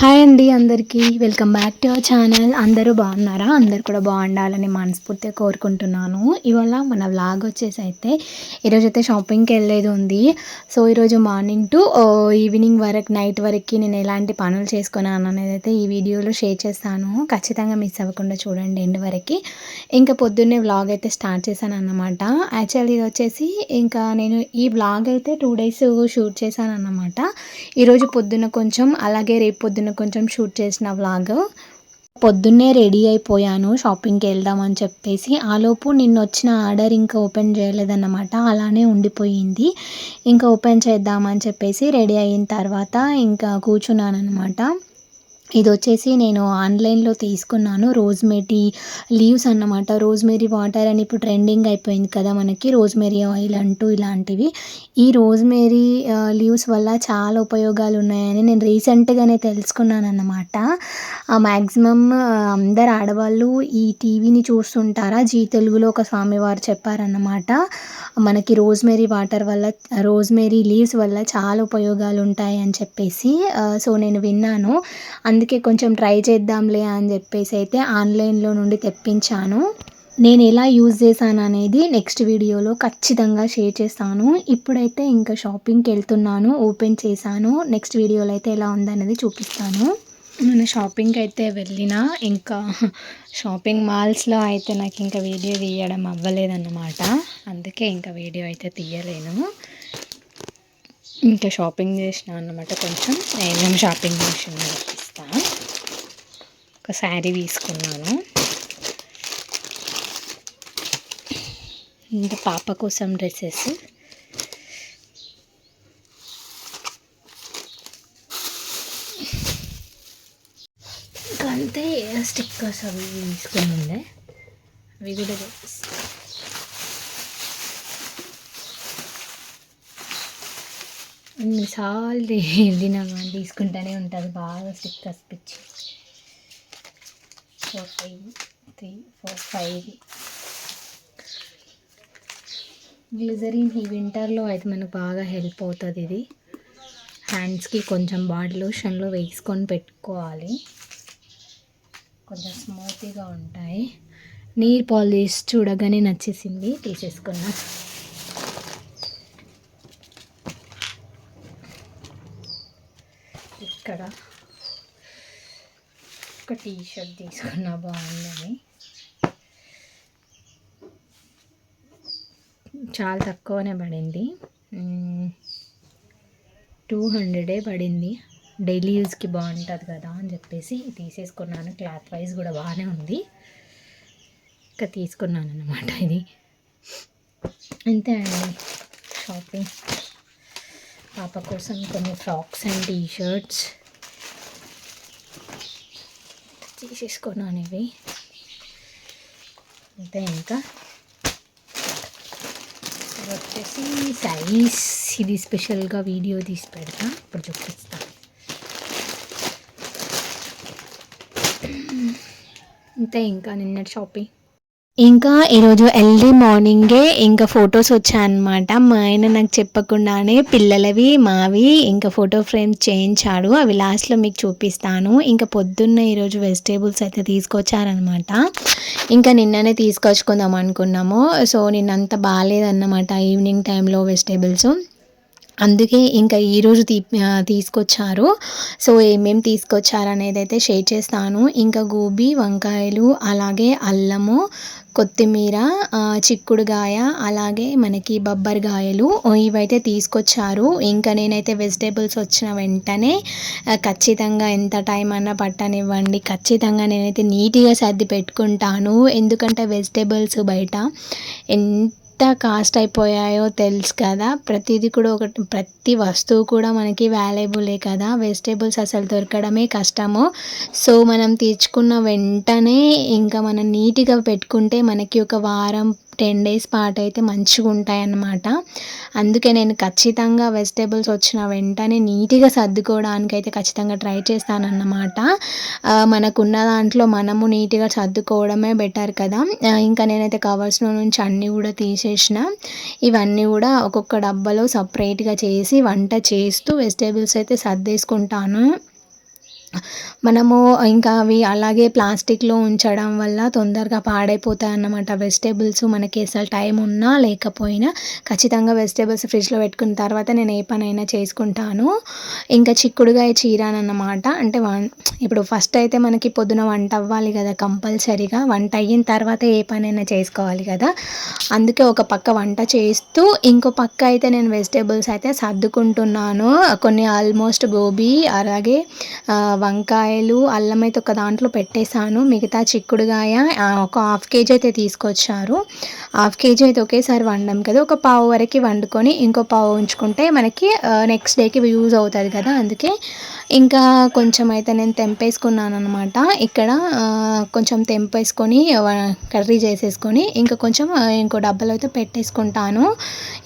Hi అండి అందరికీ. Welcome back to our channel అందరూ బాగున్నారా? అందరు కూడా బాగుండాలని మనస్ఫూర్తిగా కోరుకుంటున్నాను. ఇవాళ మన వ్లాగ్ వచ్చేసి అయితే ఈరోజు అయితే షాపింగ్కి వెళ్ళేది ఉంది. సో ఈరోజు మార్నింగ్ టు ఈవినింగ్ వరకు నైట్ వరకు నేను ఎలాంటి పనులు చేసుకున్నాను అనేది అయితే ఈ వీడియోలో షేర్ చేస్తాను. ఖచ్చితంగా మిస్ అవ్వకుండా చూడండి ఎండ్ వరకు. ఇంకా పొద్దున్నే వ్లాగ్ అయితే స్టార్ట్ చేశాను అన్నమాట. యాక్చువల్లీ ఇది వచ్చేసి ఇంకా నేను ఈ వ్లాగ్ అయితే టూ డేస్ షూట్ చేశాను అన్నమాట. ఈరోజు పొద్దున్న కొంచెం అలాగే రేపు పొద్దున్న నేను కొంచెం షూట్ చేసిన వ్లాగ్. పొద్దున్నే రెడీ అయిపోయాను షాపింగ్కి వెళ్దామని చెప్పేసి. ఆలోపు నిన్న వచ్చిన ఆర్డర్ ఇంకా ఓపెన్ చేయలేదన్నమాట అలానే ఉండిపోయింది. ఇంకా ఓపెన్ చేద్దామని చెప్పేసి రెడీ అయిన తర్వాత ఇంకా కూర్చున్నాను అనమాట ఇది వచ్చేసి నేను ఆన్లైన్లో తీసుకున్నాను. రోజ్మెరీ లీవ్స్ అన్నమాట. రోజ్మెరీ వాటర్ అని ఇప్పుడు ట్రెండింగ్ అయిపోయింది కదా మనకి. రోజ్మెరీ ఆయిల్ అంటూ ఇలాంటివి. ఈ రోజ్మెరీ లీవ్స్ వల్ల చాలా ఉపయోగాలు ఉన్నాయని నేను రీసెంట్గానే తెలుసుకున్నాను అన్నమాట మ్యాక్సిమమ్ అందరు ఆడవాళ్ళు ఈ టీవీని చూస్తుంటారా? జీ తెలుగులో ఒక స్వామివారు చెప్పారన్నమాట. మనకి రోజ్మెరీ వాటర్ వల్ల రోజ్మెరీ లీవ్స్ వల్ల చాలా ఉపయోగాలు ఉంటాయి అని చెప్పేసి సో నేను విన్నాను. అందుకే కొంచెం ట్రై చేద్దాంలే అని చెప్పేసి అయితే ఆన్లైన్లో నుండి తెప్పించాను. నేను ఎలా యూజ్ చేశాను అనేది నెక్స్ట్ వీడియోలో ఖచ్చితంగా షేర్ చేస్తాను. ఇప్పుడైతే ఇంకా షాపింగ్కి వెళ్తున్నాను ఓపెన్ చేశాను. నెక్స్ట్ వీడియోలో అయితే ఎలా ఉందనేది చూపిస్తాను. మన షాపింగ్కి అయితే వెళ్ళిన ఇంకా షాపింగ్ మాల్స్లో అయితే నాకు ఇంకా వీడియో తీయడం అవ్వలేదన్నమాట. అందుకే ఇంకా వీడియో అయితే తీయలేను. ఇంకా షాపింగ్ చేసిన అన్నమాట కొంచెం. నేను షాపింగ్ చేసిన. ఒక శారీ తీసుకున్నాను. ఇంకా పాప కోసం డ్రెస్సెస్. ఇంకా అంతే స్టిక్కర్స్ అవి తీసుకుని ఉండే అవి కూడా చూపిస్తాను ఎన్నిసార్లు వెళ్ళినా కానీ తీసుకుంటూనే ఉంటుంది బాగా స్టిక్కర్స్ పిచ్చి. Four five three four five glycerin ఈ వింటర్లో అయితే మనకు బాగా హెల్ప్ అవుతుంది ఇది. హ్యాండ్స్కి కొంచెం బాడీ లోషన్లో వేసుకొని పెట్టుకోవాలి. కొంచెం స్మూతీగా ఉంటాయి. నీర్ పాలిష్ చూడగానే నచ్చేసింది తీసేసుకున్నా. ఇక్కడ ఒక టీ షర్ట్ తీసుకున్నా బాగుందని. చాలా తక్కువనే పడింది. టూ హండ్రెడే పడింది. డైలీ యూజ్కి బాగుంటుంది కదా అని చెప్పేసి తీసేసుకున్నాను. క్లాత్ వైజ్ కూడా బాగానే ఉంది. ఇంకా తీసుకున్నాను అనమాట ఇది. అంతే అండి. షాపింగ్. పాప కోసం కొన్ని ఫ్రాక్స్ అండ్ టీ షర్ట్స్ తీసేసుకున్నాను ఇవి అంతే ఇంకా. వచ్చేసి సైజ్ ఇది స్పెషల్గా వీడియో తీసి పెడతా. ఇప్పుడు చూపిస్తా. అంతే ఇంకా నిన్నటి షాపింగ్. ఇంకా ఈరోజు ఎర్లీ మార్నింగే ఇంకా ఫొటోస్ వచ్చాయన్నమాట. మా ఆయన నాకు చెప్పకుండానే పిల్లలవి మావి ఇంకా ఫోటో ఫ్రేమ్స్ చేయించాడు. అవి లాస్ట్లో మీకు చూపిస్తాను. ఇంకా పొద్దున్న ఈరోజు వెజిటేబుల్స్ అయితే తీసుకొచ్చారనమాట ఇంకా నిన్ననే తీసుకొచ్చుకుందాం అనుకున్నాము. సో నిన్నంత బాగాలేదన్నమాట ఈవినింగ్ టైంలో వెజిటేబుల్స్. అందుకే ఇంకా ఈరోజు తీ తీసుకొచ్చారు. సో ఏమేమి తీసుకొచ్చారు అనేది అయితే షేర్ చేస్తాను. ఇంకా గోబీ వంకాయలు అలాగే అల్లము కొత్తిమీర చిక్కుడుగాయ అలాగే మనకి బొబ్బరిగాయలు ఇవైతే తీసుకొచ్చారు. ఇంకా నేనైతే వెజిటేబుల్స్ వచ్చిన వెంటనే ఖచ్చితంగా ఎంత టైం అన్నా పట్టనివ్వండి. ఖచ్చితంగా నేనైతే నీట్గా సర్ది పెట్టుకుంటాను. ఎందుకంటే వెజిటేబుల్స్ బయట ఎంత ఎంత కాస్ట్ అయిపోయాయో తెలుసు కదా. ప్రతిదీ కూడా ఒకటి ప్రతి వస్తువు కూడా మనకి వాల్యుబులే కదా. వెజిటేబుల్స్ అసలు దొరకడమే కష్టము. సో మనం తీర్చుకున్న వెంటనే ఇంకా మనం నీట్గా పెట్టుకుంటే మనకి ఒక వారం టెన్ డేస్ పాటు అయితే మంచిగా ఉంటాయన్నమాట అందుకే నేను ఖచ్చితంగా వెజిటేబుల్స్ వచ్చిన వెంటనే నీట్గా సర్దుకోవడానికి అయితే ఖచ్చితంగా ట్రై చేస్తానన్నమాట. మనకున్న దాంట్లో మనము నీట్గా సర్దుకోవడమే బెటర్ కదా. ఇంకా నేనైతే కవర్స్లో నుంచి అన్నీ కూడా తీసేసిన. ఇవన్నీ కూడా ఒక్కొక్క డబ్బాలో సపరేట్గా చేసి వంట చేస్తూ వెజిటేబుల్స్ అయితే సర్దేసుకుంటాను. మనము ఇంకా అవి అలాగే ప్లాస్టిక్లో ఉంచడం వల్ల తొందరగా పాడైపోతాయి అన్నమాట. వెజిటేబుల్స్ మనకి అసలు టైం ఉన్నా లేకపోయినా ఖచ్చితంగా వెజిటేబుల్స్ ఫ్రిడ్జ్లో పెట్టుకున్న తర్వాత నేను ఏ పనైనా చేసుకుంటాను. ఇంకా చిక్కుడుగాయ చీరానన్నమాట. అంటే వన్ ఇప్పుడు ఫస్ట్ అయితే మనకి పొద్దున వంట అవ్వాలి కదా కంపల్సరీగా. వంట అయిన తర్వాత ఏ పనైనా చేసుకోవాలి కదా. అందుకే ఒక పక్క వంట చేస్తూ ఇంకో పక్క అయితే నేను వెజిటేబుల్స్ అయితే సర్దుకుంటున్నాను. కొన్ని ఆల్మోస్ట్ గోబీ అలాగే వంకాయలు అల్లం అయితే ఒక దాంట్లో పెట్టేశాను. మిగతా చిక్కుడుగాయ ఒక హాఫ్ కేజీ అయితే తీసుకొచ్చారు. హాఫ్ కేజీ అయితే ఒకేసారి వండాం కదా. ఒక పావు వరకు వండుకొని ఇంకో పావు ఉంచుకుంటే మనకి నెక్స్ట్ డేకి యూజ్ అవుతుంది కదా. అందుకే ఇంకా కొంచెం అయితే నేను తెంపేసుకున్నాను అనమాట ఇక్కడ కొంచెం తెంపేసుకొని కర్రీ చేసేసుకొని ఇంకా కొంచెం ఇంకో డబ్బాలో అయితే పెట్టేసుకుంటాను.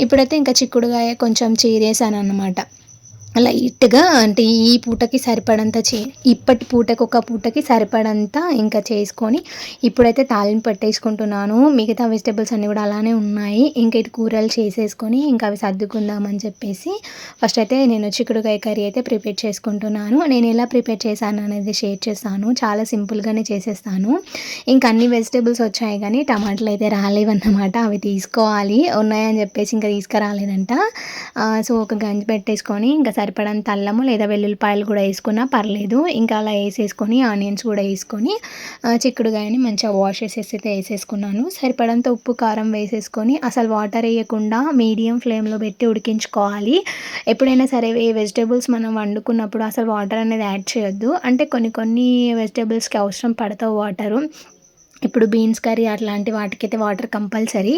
ఇప్పుడైతే ఇంకా చిక్కుడుగాయ కొంచెం చీరేసాను అనమాట లైట్గా అంటే ఈ పూటకి సరిపడంత చే ఇప్పటి పూటకి ఒక పూటకి సరిపడంత ఇంకా చేసుకొని ఇప్పుడైతే తాలింపు పెట్టేసుకుంటున్నాను. మిగతా వెజిటేబుల్స్ అన్నీ కూడా అలానే ఉన్నాయి. ఇంకా ఇటు కూరలు చేసేసుకొని ఇంకా అవి సర్దుకుందామని చెప్పేసి ఫస్ట్ అయితే నేను చిక్కుడుకాయ కర్రీ అయితే ప్రిపేర్ చేసుకుంటున్నాను. నేను ఎలా ప్రిపేర్ చేశాను అనేది షేర్ చేస్తాను. చాలా సింపుల్గానే చేసేస్తాను. ఇంకా అన్ని వెజిటేబుల్స్ వచ్చాయి కానీ టమాటాలు అయితే రాలేవన్నమాట. అవి తీసుకోవాలి. ఉన్నాయని చెప్పేసి ఇంకా తీసుకురాలేదంట. సో ఒక గంజి పెట్టేసుకొని ఇంకా సరిపడంత అల్లము లేదా వెల్లుల్లిపాయలు కూడా వేసుకున్నా పర్లేదు. ఇంకా అలా వేసేసుకొని ఆనియన్స్ కూడా వేసుకొని చిక్కుడుగాయని మంచిగా వాష్ చేసేసి అయితే వేసేసుకున్నాను. సరిపడంత ఉప్పు కారం వేసేసుకొని అసలు వాటర్ వేయకుండా మీడియం ఫ్లేమ్లో పెట్టి ఉడికించుకోవాలి. ఎప్పుడైనా సరే ఏ వెజిటేబుల్స్ మనం వండుకున్నప్పుడు అసలు వాటర్ అనేది యాడ్ చేయొద్దు. అంటే కొన్ని కొన్ని వెజిటేబుల్స్కి అవసరం పడతావు వాటరు ఇప్పుడు బీన్స్ కర్రీ అట్లాంటి వాటికైతే వాటర్ కంపల్సరీ.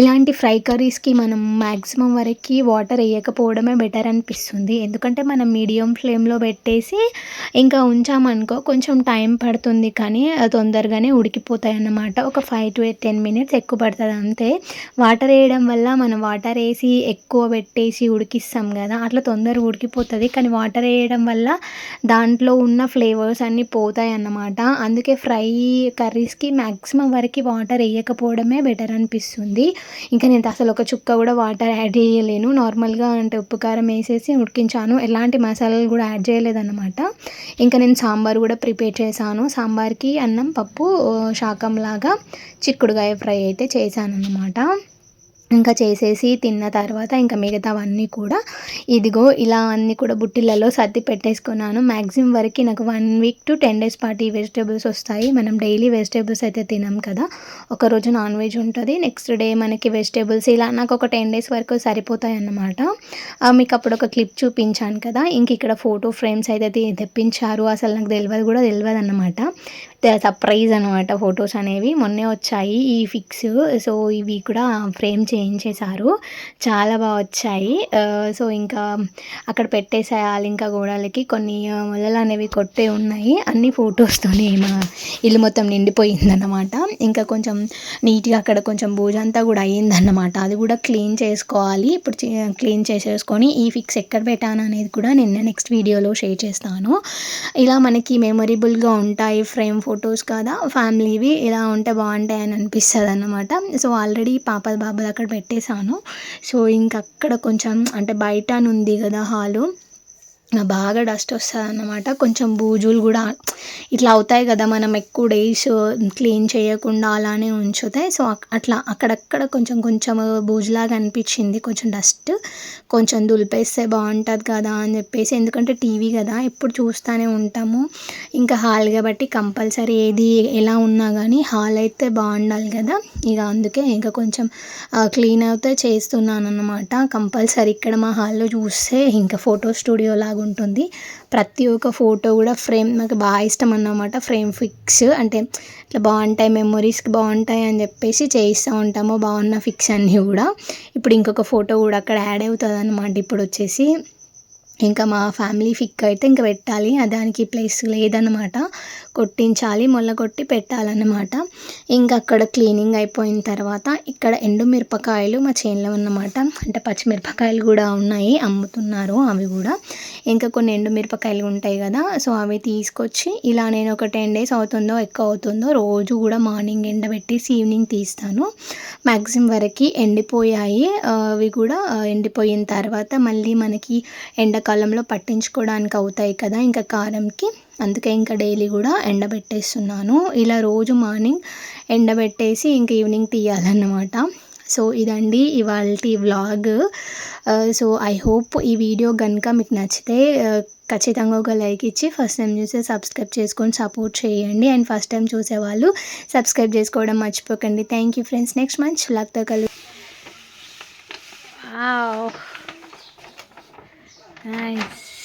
ఇలాంటి ఫ్రై కర్రీస్కి మనం మ్యాక్సిమం వరకు వాటర్ వేయకపోవడమే బెటర్ అనిపిస్తుంది. ఎందుకంటే మనం మీడియం ఫ్లేమ్లో పెట్టేసి ఇంకా ఉంచామనుకో కొంచెం టైం పడుతుంది కానీ తొందరగానే ఉడికిపోతాయి అన్నమాట ఒక ఫైవ్ టు టెన్ మినిట్స్ ఎక్కువ పడుతుంది అంతే. వాటర్ వేయడం వల్ల మనం వాటర్ వేసి ఎక్కువ పెట్టేసి ఉడికిస్తాం కదా అట్లా తొందరగా ఉడికిపోతుంది. కానీ వాటర్ వేయడం వల్ల దాంట్లో ఉన్న ఫ్లేవర్స్ అన్నీ పోతాయి అన్నమాట అందుకే ఫ్రై కర్రీస్కి మ్యాక్సిమం వరకు వాటర్ వేయకపోవడమే బెటర్ అనిపిస్తుంది. ఇంకా నేను అసలు ఒక చుక్క కూడా వాటర్ యాడ్ చేయలేను. నార్మల్గా అంటే ఉప్పు కారం వేసేసి ఉడికించాను. ఎలాంటి మసాలాలు కూడా యాడ్ చేయలేదన్నమాట. ఇంకా నేను సాంబార్ కూడా ప్రిపేర్ చేశాను. సాంబార్కి అన్నం పప్పు శాకంలాగా చిక్కుడుకాయ ఫ్రై అయితే చేశాను అన్నమాట ఇంకా చేసేసి తిన్న తర్వాత ఇంకా మిగతావన్నీ కూడా ఇదిగో ఇలా అన్నీ కూడా బుట్టిలలో సర్ది పెట్టేసుకున్నాను. మ్యాక్సిమం వరకు నాకు one week to ten days పాటు ఈ వెజిటేబుల్స్ వస్తాయి. మనం డైలీ వెజిటేబుల్స్ అయితే తినాం కదా. ఒకరోజు నాన్ వెజ్ ఉంటుంది. నెక్స్ట్ డే మనకి వెజిటేబుల్స్ ఇలా నాకు ఒక టెన్ డేస్ వరకు సరిపోతాయి అన్నమాట. మీకు అప్పుడు ఒక క్లిప్ చూపించాను కదా. ఇంక ఇక్కడ ఫోటో ఫ్రేమ్స్ అయితే తెప్పించారు. అసలు నాకు తెలియదు కూడా తెలియదు అన్నమాట సర్ప్రైజ్ అనమాట ఫొటోస్ అనేవి మొన్నే వచ్చాయి ఈ ఫిక్స్. సో ఇవి కూడా ఫ్రేమ్ చేయించేశారు చాలా బాగా వచ్చాయి. సో ఇంకా అక్కడ పెట్టేసేయాలి ఇంకా గోడలకి. కొన్ని మొదలు అనేవి కొట్టే ఉన్నాయి. అన్ని ఫొటోస్తోనే మా ఇల్లు మొత్తం నిండిపోయిందన్నమాట. ఇంకా కొంచెం నీట్గా అక్కడ కొంచెం భూజంతా కూడా అయ్యిందన్నమాట. అది కూడా క్లీన్ చేసుకోవాలి. ఇప్పుడు క్లీన్ చేసేసుకొని ఈ ఫిక్స్ ఎక్కడ పెట్టాను అనేది కూడా నిన్న నెక్స్ట్ వీడియోలో షేర్ చేస్తాను. ఇలా మనకి మెమొరబుల్గా ఉంటాయి ఫ్రేమ్ ఫొటోస్ కదా ఫ్యామిలీవి ఇలా ఉంటే బాగుంటాయి అని అనిపిస్తుంది అన్నమాట సో ఆల్రెడీ పాప బాబాది అక్కడ పెట్టేశాను. సో ఇంకక్కడ కొంచెం అంటే బయట ఉంది కదా హాలు. బాగా డస్ట్ వస్తుంది అన్నమాట కొంచెం బూజులు కూడా ఇట్లా అవుతాయి కదా మనం ఎక్కువ డేస్ క్లీన్ చేయకుండా అలానే ఉంచుతాయి సో అట్లా అక్కడక్కడ కొంచెం కొంచెం బూజులాగా అనిపించింది. కొంచెం డస్ట్ కొంచెం దులిపేస్తే బాగుంటుంది కదా అని చెప్పేసి ఎందుకంటే టీవీ కదా ఎప్పుడు చూస్తూనే ఉంటాము. ఇంకా హాల్ కాబట్టి కంపల్సరీ ఏది ఎలా ఉన్నా కానీ హాల్ అయితే బాగుండాలి కదా. ఇక అందుకే ఇంకా కొంచెం క్లీన్ అయితే చేస్తున్నాను అనమాట కంపల్సరీ ఇక్కడ మా హాల్లో చూస్తే ఇంకా ఫోటో స్టూడియో లాగా ఉంటుంది ప్రతి ఒక్క ఫోటో కూడా ఫ్రేమ్ నాకు బాగా ఇష్టం అన్నమాట. ఫ్రేమ్ ఫిక్స్ అంటే ఇట్లా బాగుంటాయి మెమొరీస్కి బాగుంటాయి అని చెప్పేసి చేయిస్తూ ఉంటాము. బాగున్న ఫిక్స్ అన్నీ కూడా. ఇప్పుడు ఇంకొక ఫోటో కూడా అక్కడ యాడ్ అవుతుంది అనమాట ఇప్పుడు వచ్చేసి ఇంకా మా ఫ్యామిలీ ఫిక్ అయితే ఇంకా పెట్టాలి. దానికి ప్లేస్ లేదనమాట కొట్టించాలి మొల్ల కొట్టి పెట్టాలన్నమాట. ఇంకా అక్కడ క్లీనింగ్ అయిపోయిన తర్వాత ఇక్కడ ఎండుమిరపకాయలు మా చేనులో ఉన్నమాట. అంటే పచ్చిమిరపకాయలు కూడా ఉన్నాయి అమ్ముతున్నారు అవి కూడా. ఇంకా కొన్ని ఎండుమిరపకాయలు ఉంటాయి కదా సో అవి తీసుకొచ్చి ఇలా నేను ఒక టెన్ డేస్ అవుతుందో ఎక్కువ అవుతుందో రోజు కూడా మార్నింగ్ ఎండబెట్టేసి ఈవినింగ్ తీస్తాను. మ్యాక్సిమం వరకు ఎండిపోయాయి. అవి కూడా ఎండిపోయిన తర్వాత మళ్ళీ మనకి ఎండ ఎండాకాలంలో పట్టించుకోవడానికి అవుతాయి కదా ఇంకా కారంకి. అందుకే ఇంకా డైలీ కూడా ఎండబెట్టేస్తున్నాను. ఇలా రోజు మార్నింగ్ ఎండబెట్టేసి ఇంక ఈవినింగ్ తీయాలన్నమాట. సో ఇదండి ఇవాళ వ్లాగ్. సో ఐ హోప్ ఈ వీడియో కనుక మీకు నచ్చితే ఖచ్చితంగా ఒక లైక్ ఇచ్చి ఫస్ట్ టైం చూస్తే సబ్స్క్రైబ్ చేసుకొని సపోర్ట్ చేయండి. అండ్ ఫస్ట్ టైం చూసేవాళ్ళు సబ్స్క్రైబ్ చేసుకోవడం మర్చిపోకండి. Thank you friends. నెక్స్ట్ మంచి లక్తో కలు Nice.